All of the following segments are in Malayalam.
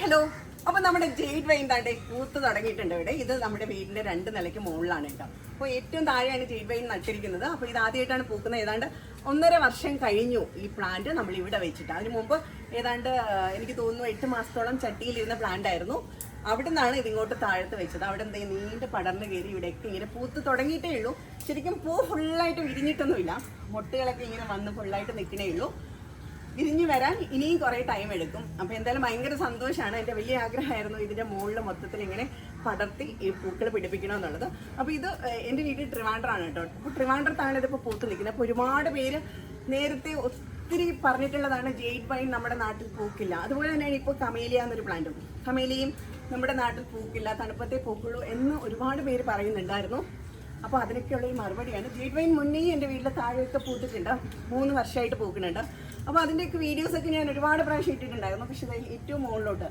ഹലോ. അപ്പൊ നമ്മുടെ ജെയ്ഡ് വൈൻ പൂത്ത് തുടങ്ങിയിട്ടുണ്ട് ഇവിടെ. ഇത് നമ്മുടെ വീടിന്റെ രണ്ട് നിലയ്ക്ക് മുകളിലാണ് കേട്ടോ. അപ്പോൾ ഏറ്റവും താഴെയാണ് ജെയ്ഡ് വൈൻ നട്ടിരിക്കുന്നത്. അപ്പോൾ ഇത് ആദ്യമായിട്ടാണ് പൂക്കുന്നത്. ഏതാണ്ട് ഒന്നര വർഷം കഴിഞ്ഞു ഈ പ്ലാന്റ് നമ്മൾ ഇവിടെ വെച്ചിട്ട്. അതിന് മുമ്പ് ഏതാണ്ട് എനിക്ക് തോന്നുന്നു എട്ട് മാസത്തോളം ചട്ടിയിലിരുന്ന പ്ലാന്റ് ആയിരുന്നു. അവിടെ നിന്നാണ് ഇതിങ്ങോട്ട് താഴത്ത് വെച്ചത്. അവിടെ എന്തേ നീണ്ട് പടർന്ന് കയറി ഇവിടെയൊക്കെ ഇങ്ങനെ പൂത്ത് തുടങ്ങിയിട്ടേ ഉള്ളൂ. ശരിക്കും പൂ ഫുള്ളായിട്ട് വിരിഞ്ഞിട്ടൊന്നുമില്ല. മൊട്ടുകളൊക്കെ ഇങ്ങനെ വന്ന് ഫുള്ളായിട്ട് നിൽക്കണേ ഉള്ളൂ. വിരിഞ്ഞു വരാൻ ഇനിയും കുറേ ടൈം എടുക്കും. അപ്പോൾ എന്തായാലും ഭയങ്കര സന്തോഷമാണ് എന്റെ വലിയ ആഗ്രഹമായിരുന്നു ഇതിന്റെ മുകളിൽ മൊത്തത്തിൽ ഇങ്ങനെ പടർത്തി ഈ പൂക്കൾ പിടിപ്പിക്കണമെന്നുള്ളത്. അപ്പോൾ ഇത് എന്റെ വീട്ടിൽ ട്രിവാൻഡ്രാണ് കേട്ടോ. അപ്പോൾ ട്രിവാൻഡ്രത്താണ് ഇതിപ്പോൾ പൂത്ത് നിൽക്കുന്നത്. അപ്പോൾ ഒരുപാട് പേര് നേരത്തെ ഒത്തിരി പറഞ്ഞിട്ടുള്ളതാണ് ജെയ്ഡ് വൈൻ നമ്മുടെ നാട്ടിൽ പൂക്കില്ല. അതുപോലെ തന്നെയാണ് ഇപ്പോൾ കമേലിയ എന്നൊരു പ്ലാന്റും കമേലിയും നമ്മുടെ നാട്ടിൽ പൂക്കില്ല തണുപ്പത്തെ പൂക്കുള്ളൂ എന്ന് ഒരുപാട് പേര് പറയുന്നുണ്ടായിരുന്നു. അപ്പോൾ അതിനൊക്കെയുള്ള ഒരു മറുപടിയാണ്. ഗ്രീഡ് വൈൻ മുന്നേ എന്റെ വീട്ടിലെ താഴെയൊക്കെ പൂത്തിട്ടുണ്ട് മൂന്ന് വർഷമായിട്ട് പൂക്കുന്നുണ്ട്. അപ്പോൾ അതിന്റെയൊക്കെ വീഡിയോസൊക്കെ ഞാൻ ഒരുപാട് പ്രാവശ്യം ഇട്ടിട്ടുണ്ടായിരുന്നു. പക്ഷേ ഏറ്റവും മുകളിലോട്ട്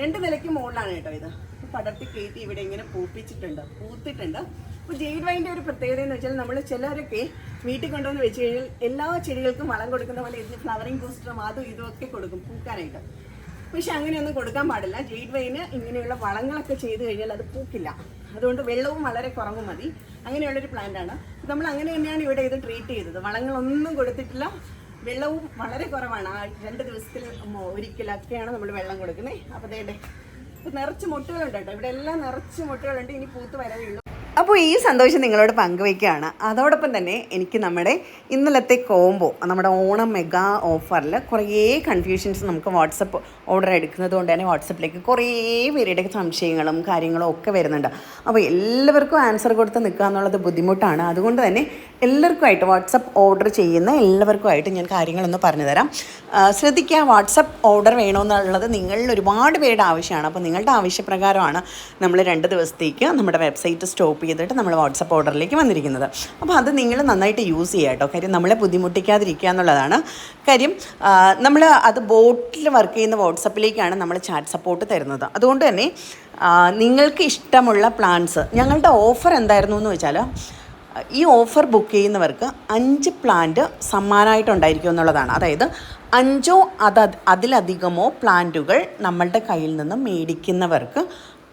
രണ്ട് നിലയ്ക്ക് മുകളിലാണ് കേട്ടോ ഇത്. പടർത്തി കയറ്റി ഇവിടെ ഇങ്ങനെ പൂപ്പിച്ചിട്ടുണ്ട് പൂത്തിട്ടുണ്ട്. അപ്പോൾ ജെയ്ഡ് വൈന്റെ ഒരു പ്രത്യേകത എന്ന് വെച്ചാൽ നമ്മൾ ചിലരൊക്കെ വീട്ടിൽ കൊണ്ടുവന്ന് വെച്ച് കഴിഞ്ഞാൽ എല്ലാ ചെടികൾക്കും വളം കൊടുക്കുന്ന പോലെ ഇതിന് ഫ്ലവറിങ് ബൂസ്റ്ററും അതും ഇതും ഒക്കെ കൊടുക്കും പൂക്കാനായിട്ട്. പക്ഷെ അങ്ങനെയൊന്നും കൊടുക്കാൻ പാടില്ല. ജെയ്ഡ് വൈന് ഇങ്ങനെയുള്ള വളങ്ങളൊക്കെ ചെയ്ത് കഴിഞ്ഞാൽ അത് പൂക്കില്ല. അതുകൊണ്ട് വെള്ളവും വളരെ കുറവ് മതി. അങ്ങനെയുള്ളൊരു പ്ലാന്റ് ആണ് നമ്മൾ അങ്ങനെ തന്നെയാണ് ഇവിടെ ഇത് ട്രീറ്റ് ചെയ്തത്. വളങ്ങളൊന്നും കൊടുത്തിട്ടില്ല. വെള്ളവും വളരെ കുറവാണ്. ആ രണ്ട് ദിവസത്തിൽ ഒരിക്കലൊക്കെയാണ് നമ്മൾ വെള്ളം കൊടുക്കുന്നത്. അപ്പോൾ അതേടെ നിറച്ച് മുട്ടുകളുണ്ട് കേട്ടോ. ഇവിടെ എല്ലാം നിറച്ച് മുട്ടുകളുണ്ട്. ഇനി പൂത്ത് വരവേ ഉള്ളൂ. അപ്പോൾ ഈ സന്തോഷം നിങ്ങളോട് പങ്കുവയ്ക്കുകയാണ്. അതോടൊപ്പം തന്നെ എനിക്ക് നമ്മുടെ ഇന്നലത്തെ കോംബോ നമ്മുടെ ഓണം മെഗാ ഓഫറിൽ കുറേ കൺഫ്യൂഷൻസ് നമുക്ക് വാട്സപ്പ് ഓർഡർ എടുക്കുന്നത് കൊണ്ട് തന്നെ വാട്സപ്പിലേക്ക് കുറേ പേരുടെ സംശയങ്ങളും കാര്യങ്ങളും ഒക്കെ വരുന്നുണ്ട്. അപ്പോൾ എല്ലാവർക്കും ആൻസർ കൊടുത്ത് നിൽക്കുക എന്നുള്ളത് ബുദ്ധിമുട്ടാണ്. അതുകൊണ്ട് തന്നെ എല്ലാവർക്കുമായിട്ട് വാട്സപ്പ് ഓർഡർ ചെയ്യുന്ന എല്ലാവർക്കുമായിട്ട് ഞാൻ കാര്യങ്ങളൊന്ന് പറഞ്ഞു തരാം ആ, ശ്രദ്ധിക്കുക വാട്സപ്പ് ഓർഡർ വേണമെന്നുള്ളത് നിങ്ങളിൽ ഒരുപാട് പേരുടെ ആവശ്യമാണ്. അപ്പോൾ നിങ്ങളുടെ ആവശ്യപ്രകാരമാണ് നമ്മൾ രണ്ട് ദിവസത്തേക്ക് നമ്മുടെ വെബ്സൈറ്റ് സ്റ്റോപ്പ് ചെയ്തിട്ട് നമ്മൾ വാട്സപ്പ് ഓർഡറിലേക്ക് വന്നിരിക്കുന്നത്. അപ്പോൾ അത് നിങ്ങൾ നന്നായിട്ട് യൂസ് ചെയ്യുക കേട്ടോ. കാര്യം നമ്മളെ ബുദ്ധിമുട്ടിക്കാതിരിക്കുക എന്നുള്ളതാണ് കാര്യം. നമ്മൾ അത് ബോട്ടിൽ വർക്ക് ചെയ്യുന്ന വാട്സപ്പിലേക്കാണ് നമ്മൾ ചാറ്റ് സപ്പോർട്ട് തരുന്നത്. അതുകൊണ്ട് തന്നെ നിങ്ങൾക്ക് ഇഷ്ടമുള്ള പ്ലാൻസ് ഞങ്ങളുടെ ഓഫർ എന്തായിരുന്നു എന്ന് വെച്ചാൽ ഈ ഓഫർ ബുക്ക് ചെയ്യുന്നവർക്ക് അഞ്ച് പ്ലാന്റ് സമ്മാനമായിട്ടുണ്ടായിരിക്കും എന്നുള്ളതാണ്. അതായത് അഞ്ചോ അത് അതിലധികമോ പ്ലാന്റുകൾ നമ്മളുടെ കയ്യിൽ നിന്ന് മേടിക്കുന്നവർക്ക്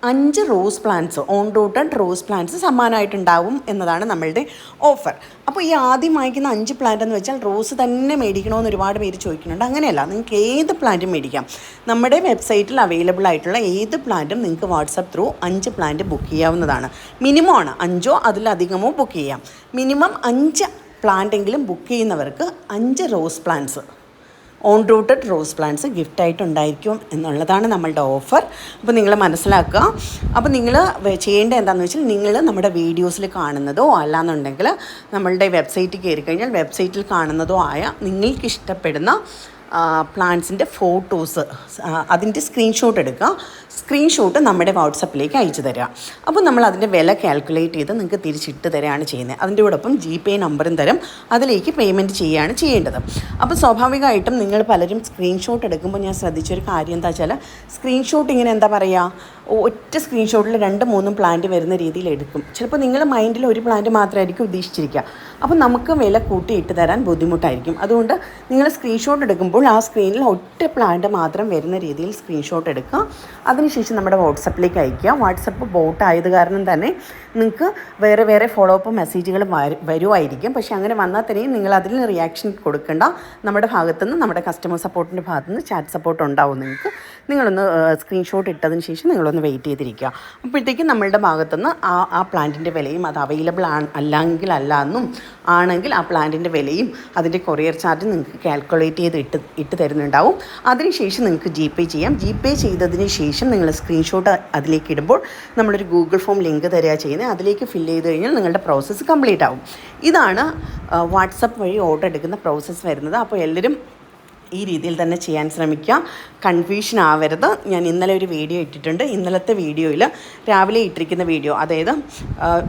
അഞ്ച് rose plants own rooted rose plants സമ്മാനമായിട്ടുണ്ടാവും എന്നതാണ് നമ്മളുടെ ഓഫർ. അപ്പോൾ ഈ ആദ്യം വാങ്ങിക്കുന്ന അഞ്ച് പ്ലാന്റ് എന്ന് വെച്ചാൽ റോസ് തന്നെ മേടിക്കണമെന്ന് ഒരുപാട് പേര് ചോദിക്കുന്നുണ്ട്. അങ്ങനെയല്ല നിങ്ങൾക്ക് ഏത് പ്ലാന്റും മേടിക്കാം. നമ്മുടെ വെബ്സൈറ്റിൽ അവൈലബിൾ ആയിട്ടുള്ള ഏത് പ്ലാന്റും നിങ്ങൾക്ക് വാട്സപ്പ് ത്രൂ അഞ്ച് പ്ലാന്റ് ബുക്ക് ചെയ്യാവുന്നതാണ്. മിനിമം ആണ് അഞ്ചോ അതിലധികമോ ബുക്ക് ചെയ്യാം. മിനിമം അഞ്ച് പ്ലാന്റ് എങ്കിലും ബുക്ക് ചെയ്യുന്നവർക്ക് അഞ്ച് rose plants. Own rooted rose plants ഗിഫ്റ്റായിട്ട് ഉണ്ടായിരിക്കും എന്നുള്ളതാണ് നമ്മളുടെ ഓഫർ. അപ്പോൾ നിങ്ങൾ മനസ്സിലാക്കുക. അപ്പോൾ നിങ്ങൾ ചെയ്യേണ്ടത് എന്താണെന്ന് വെച്ചാൽ നിങ്ങൾ നമ്മുടെ വീഡിയോസിൽ കാണുന്നതോ അല്ലാന്നുണ്ടെങ്കിൽ നമ്മളുടെ വെബ്സൈറ്റിൽ കയറി കഴിഞ്ഞാൽ വെബ്സൈറ്റിൽ കാണുന്നതോ ആയ നിങ്ങൾക്ക് ഇഷ്ടപ്പെടുന്ന പ്ലാന്റ്സിന്റെ ഫോട്ടോസ് അതിന്റെ സ്ക്രീൻഷോട്ട് എടുക്കുക സ്ക്രീൻഷോട്ട് നമ്മുടെ വാട്സപ്പിലേക്ക് അയച്ചു തരിക അപ്പോൾ നമ്മൾ അതിന്റെ വില കാൽക്കുലേറ്റ് ചെയ്ത് നിങ്ങൾക്ക് തിരിച്ചിട്ട് തരികയാണ് ചെയ്യുന്നത്. അതിന്റെ കൂടൊപ്പം ജി പേ നമ്പറും തരും. അതിലേക്ക് പേയ്മെന്റ് ചെയ്യുകയാണ് ചെയ്യേണ്ടത്. അപ്പോൾ സ്വാഭാവികമായിട്ടും നിങ്ങൾ പലരും സ്ക്രീൻഷോട്ട് എടുക്കുമ്പോൾ ഞാൻ ശ്രദ്ധിച്ചൊരു കാര്യം എന്താ വെച്ചാൽ സ്ക്രീൻഷോട്ട് ഇങ്ങനെ എന്താ പറയുക ഒറ്റ സ്ക്രീൻഷോട്ടിൽ രണ്ട് മൂന്നും പ്ലാന്റ് വരുന്ന രീതിയിൽ എടുക്കും. ചിലപ്പോൾ നിങ്ങൾ മൈൻഡിൽ ഒരു പ്ലാന്റ് മാത്രമായിരിക്കും ഉദ്ദേശിച്ചിരിക്കുക. അപ്പോൾ നമുക്ക് വില കൂട്ടിയിട്ട് തരാൻ ബുദ്ധിമുട്ടായിരിക്കും. അതുകൊണ്ട് നിങ്ങൾ സ്ക്രീൻഷോട്ട് എടുക്കുമ്പോൾ ആ സ്ക്രീനിൽ ഒറ്റ പ്ലാന്റ് മാത്രം വരുന്ന രീതിയിൽ സ്ക്രീൻഷോട്ട് എടുക്കുക. അതിനുശേഷം നമ്മുടെ വാട്സപ്പിലേക്ക് അയക്കുക വാട്സപ്പ് ബോട്ട് ആയത് കാരണം തന്നെ നിങ്ങൾക്ക് വേറെ വേറെ ഫോളോ അപ്പ് മെസ്സേജുകൾ വരുമായിരിക്കും. പക്ഷേ അങ്ങനെ വന്നാൽ തന്നെയും നിങ്ങൾ അതിൽ റിയാക്ഷൻ കൊടുക്കേണ്ട. നമ്മുടെ ഭാഗത്തുനിന്ന് നമ്മുടെ കസ്റ്റമർ സപ്പോർട്ടിന്റെ ഭാഗത്തുനിന്ന് ചാറ്റ് സപ്പോർട്ട് ഉണ്ടാവും നിങ്ങൾക്ക്. നിങ്ങളൊന്ന് സ്ക്രീൻഷോട്ട് ഇട്ടതിന് ശേഷം നിങ്ങളൊന്ന് വെയിറ്റ് ചെയ്തിരിക്കുക. അപ്പോഴത്തേക്കും നമ്മളുടെ ഭാഗത്തുനിന്ന് ആ ആ പ്ലാന്റിന്റെ വിലയും അത് അവൈലബിൾ ആണ് അല്ലെങ്കിൽ അല്ല എന്നും ആണെങ്കിൽ ആ പ്ലാന്റിന്റെ വിലയും അതിന്റെ കൊറിയർ ചാർജ് നിങ്ങൾക്ക് കാൽക്കുലേറ്റ് ചെയ്ത് ഇട്ട് ഇട്ട് തരുന്നുണ്ടാവും. അതിനുശേഷം നിങ്ങൾക്ക് ജി പേ ചെയ്യാം. ജി പേ ചെയ്തതിന് ശേഷം നിങ്ങൾ സ്ക്രീൻഷോട്ട് അതിലേക്ക് ഇടുമ്പോൾ നമ്മളൊരു ഗൂഗിൾ ഫോം ലിങ്ക് തരിക ചെയ്യുന്നത് അതിലേക്ക് ഫില്ല് ചെയ്ത് കഴിഞ്ഞാൽ നിങ്ങളുടെ പ്രോസസ്സ് കംപ്ലീറ്റ് ആവും. ഇതാണ് വാട്സപ്പ് വഴി ഓർഡർ എടുക്കുന്ന പ്രോസസ്സ് വരുന്നത്. അപ്പോൾ എല്ലാവരും ഈ രീതിയിൽ തന്നെ ചെയ്യാൻ ശ്രമിക്കുക കൺഫ്യൂഷൻ ആവരുത്. ഞാൻ ഇന്നലെ ഒരു വീഡിയോ ഇട്ടിട്ടുണ്ട്. ഇന്നലത്തെ വീഡിയോയിൽ രാവിലെ ഇട്ടിരിക്കുന്ന വീഡിയോ അതായത്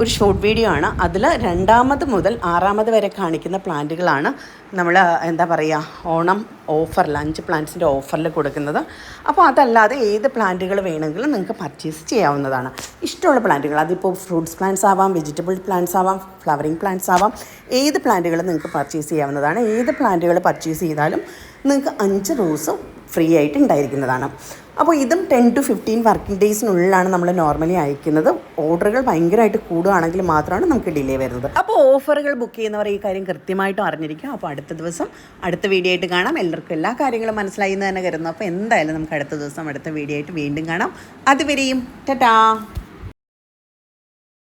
ഒരു ഷോർട്ട് വീഡിയോ ആണ്. അതിൽ രണ്ടാമത് മുതൽ ആറാമത് വരെ കാണിക്കുന്ന പ്ലാന്റുകളാണ് നമ്മൾ എന്താ പറയുക ഓണം ഓഫറിൽ അഞ്ച് പ്ലാന്റ്സിന്റെ ഓഫറിൽ കൊടുക്കുന്നത്. അപ്പോൾ അതല്ലാതെ ഏത് പ്ലാന്റുകൾ വേണമെങ്കിലും നിങ്ങൾക്ക് പർച്ചേസ് ചെയ്യാവുന്നതാണ്. ഇഷ്ടമുള്ള പ്ലാന്റുകൾ അതിപ്പോൾ ഫ്രൂട്ട്സ് പ്ലാന്റ്സ് ആവാം വെജിറ്റബിൾ പ്ലാന്റ്സ് ആവാം ഫ്ലവറിങ് പ്ലാന്റ്സ് ആവാം ഏത് പ്ലാന്റുകൾ നിങ്ങൾക്ക് പർച്ചേസ് ചെയ്യാവുന്നതാണ്. ഏത് പ്ലാന്റുകൾ പർച്ചേസ് ചെയ്താലും നിങ്ങൾക്ക് അഞ്ച് ദിവസം ഫ്രീ ആയിട്ട് ഉണ്ടായിരിക്കുന്നതാണ്. അപ്പോൾ ഇതും ടെൻ ടു ഫിഫ്റ്റീൻ വർക്കിംഗ് ഡേയ്സിനുള്ളിലാണ് നമ്മൾ നോർമലി അയക്കുന്നത്. ഓർഡറുകൾ ഭയങ്കരമായിട്ട് കൂടുകയാണെങ്കിൽ മാത്രമാണ് നമുക്ക് ഡിലേ വരുന്നത്. അപ്പോൾ ഓഫറുകൾ ബുക്ക് ചെയ്യുന്നവർ ഈ കാര്യം കൃത്യമായിട്ടും അറിഞ്ഞിരിക്കും. അപ്പോൾ അടുത്ത ദിവസം അടുത്ത വീഡിയോ ആയിട്ട് കാണാം. എല്ലാവർക്കും എല്ലാ കാര്യങ്ങളും മനസ്സിലായി എന്ന് തന്നെ കരുതുന്നു. അപ്പോൾ എന്തായാലും നമുക്ക് അടുത്ത ദിവസം അടുത്ത വീഡിയോ ആയിട്ട് വീണ്ടും കാണാം. അതുവരെയും ടാറ്റാ!